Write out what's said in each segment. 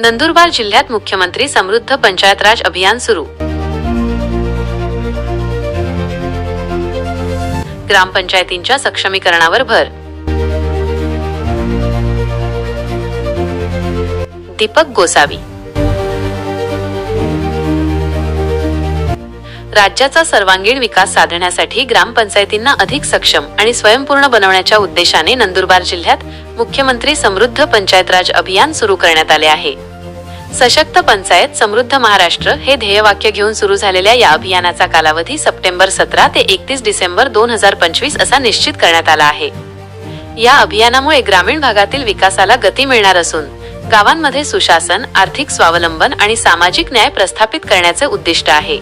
नंदुरबार जिल्ह्यात मुख्यमंत्री समृद्ध पंचायत राज अभियान सुरू. ग्रामपंचायतींच्या सक्षमीकरणावर भर. दीपक गोसावी. राज्याचा सर्वांगीण विकास साधण्यासाठी ग्रामपंचायतींना अधिक सक्षम आणि स्वयंपूर्ण बनवण्याच्या उद्देशाने नंदुरबार जिल्ह्यात मुख्यमंत्री समृद्ध पंचायत राज अभियान सुरू करण्यात आले आहे. सशक्त पंचायत समृद्ध महाराष्ट्र हे ध्येयवाक्य घेऊन सुरू झालेल्या या अभियानाचा कालावधी सप्टेंबर सतरा ते एकतीस डिसेंबर दोन हजार पंचवीस असा निश्चित करण्यात आला आहे. या अभियानामुळे ग्रामीण भागातील विकासाला गती मिळणार असून गावांमध्ये सुशासन आर्थिक स्वावलंबन आणि सामाजिक न्याय प्रस्थापित करण्याचे उद्दिष्ट आहे.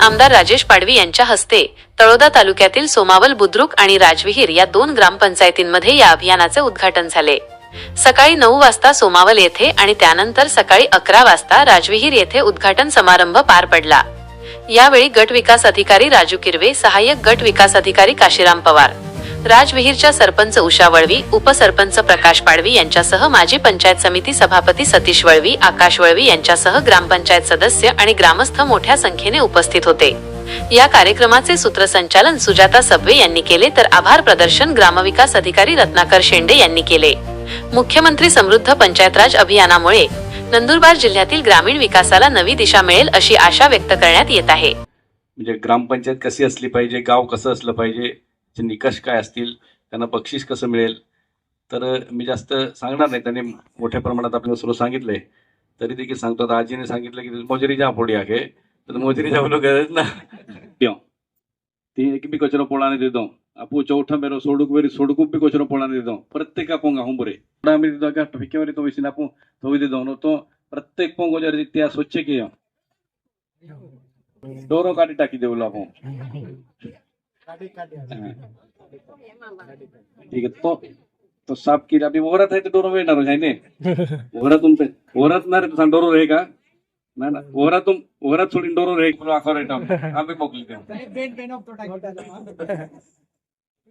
आमदार राजेश पाडवी यांच्या हस्ते तळोदा तालुक्यातील सोमावल बुद्रुक आणि राजविहीर या दोन ग्रामपंचायतींमध्ये या अभियानाचे उद्घाटन झाले. सकाळी नऊ वाजता सोमावल येथे आणि त्यानंतर सकाळी अकरा वाजता राजविहीर येथे उद्घाटन समारंभ पार पडला. यावेळी गट विकास अधिकारी राजू किरवे सहाय्यक गट विकास अधिकारी काशीराम पवार राजविहीरच्या सरपंच उषा वळवी उपसरपंच प्रकाश पाडवी यांच्यासह माजी पंचायत समिती सभापती सतीश वळवी आकाश वळवी यांच्यासह ग्रामपंचायत सदस्य आणि ग्रामस्थ मोठ्या संख्येने उपस्थित होते. या कार्यक्रमाचे सूत्रसंचालन सुजाता सबवे यांनी केले तर आभार प्रदर्शन ग्रामविकास अधिकारी रत्नाकर शेंडे यांनी केले. मुख्यमंत्री समृद्ध पंचायत राज अभियानामुळे नंदुरबार जिल्ह्यातील ग्रामीण विकासाला नवी दिशा मिळेल अशी आशा व्यक्त करण्यात येत आहे. म्हणजे ग्रामपंचायत कशी असली पाहिजे गाव कसं असलं पाहिजे त्याचे निकष काय असतील त्यांना बक्षीस कसं मिळेल? तर मी जास्त सांगणार नाही त्यांनी मोठ्या प्रमाणात आपल्याला सर्व सांगितलंय. तरी देखील सांगतो आता आजीने सांगितलं की मोजरी जा पोडी आगे. तर मोजरी जाऊ गरज ना ती एक बी कचरो पोळाने देतो. आपू चौथा मेरो சொடுக்கு वेरी सोडूक बी कचरो पोळाने देतो प्रत्येक पोंग हांव बरे आम्ही दितो का फिकेवरी तो वयसीन आपूण तो प्रत्येक पोंग जर त्या स्वच्छ केयो डोरो काढी टाकी देऊ आपण ठीक आहे तो तो साफ केला अभी वरात आहे तर डोरो वेणार आहे ने वरातून ते वरात ना रे डोरो रे का ना ना वरातून वरात सोडून डोरो रे तुला आखो रे टाक आम्ही मोकली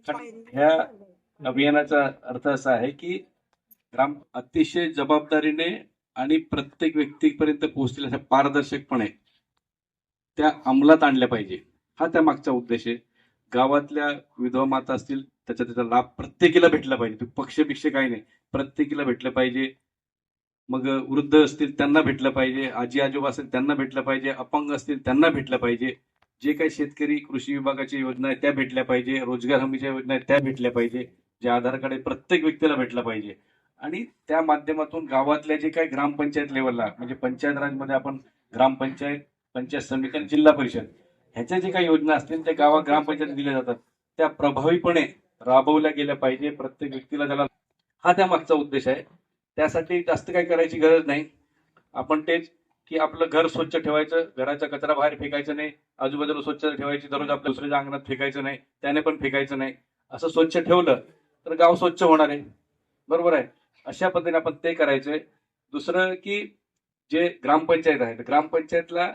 ह्या अभियानाचा अर्थ असा आहे की ग्राम अतिशय जबाबदारीने आणि प्रत्येक व्यक्तीपर्यंत पोहोचतील अशा पारदर्शकपणे त्या अंमलात आणल्या पाहिजे. हा त्या मागचा उद्देश आहे. गावातल्या विधवा माता असतील त्याचा त्याचा लाभ प्रत्येकीला भेटला पाहिजे. पक्षपिक्ष काही नाही. प्रत्येकीला भेटलं पाहिजे. मग वृद्ध असतील त्यांना भेटलं पाहिजे. आजी आजोबा असतील त्यांना भेटलं पाहिजे. अपंग असतील त्यांना भेटलं पाहिजे. जे काही शेतकरी कृषी विभागाच्या योजना आहेत त्या भेटल्या पाहिजे. रोजगार हमीच्या योजना आहेत त्या भेटल्या पाहिजे. जे आधार कार्ड आहे प्रत्येक व्यक्तीला भेटलं पाहिजे. आणि त्या माध्यमातून गावातल्या जे काही ग्रामपंचायत लेवलला म्हणजे पंचायत राजमध्ये आपण ग्रामपंचायत पंचायत समिती आणि जिल्हा परिषद ह्याच्या जे काही योजना असतील त्या गावात ग्रामपंचायत दिल्या जातात. त्या प्रभावीपणे राबवल्या गेल्या पाहिजे. प्रत्येक व्यक्तीला त्याला हा त्या मागचा उद्देश आहे. त्यासाठी जास्त काही करायची गरज नाही. आपण तेच की आपलं घर स्वच्छ ठेवायचं घराचा कचरा बाहेर फेकायचं नाही आजूबाजूला स्वच्छ ठेवायची दररोज आपल्या दुसऱ्याच्या अंगणात फेकायचं नाही त्याने पण फेकायचं नाही. असं स्वच्छ ठेवलं तर गाव स्वच्छ होणार आहे. बरोबर आहे? अशा पद्धतीने आपण ते करायचंय. दुसरं की जे ग्रामपंचायत आहे ग्रामपंचायतला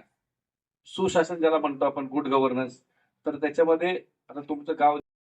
सुशासन ज्याला म्हणतो आपण गुड गव्हर्नन्स तर त्याच्यामध्ये आता तुमचं गाव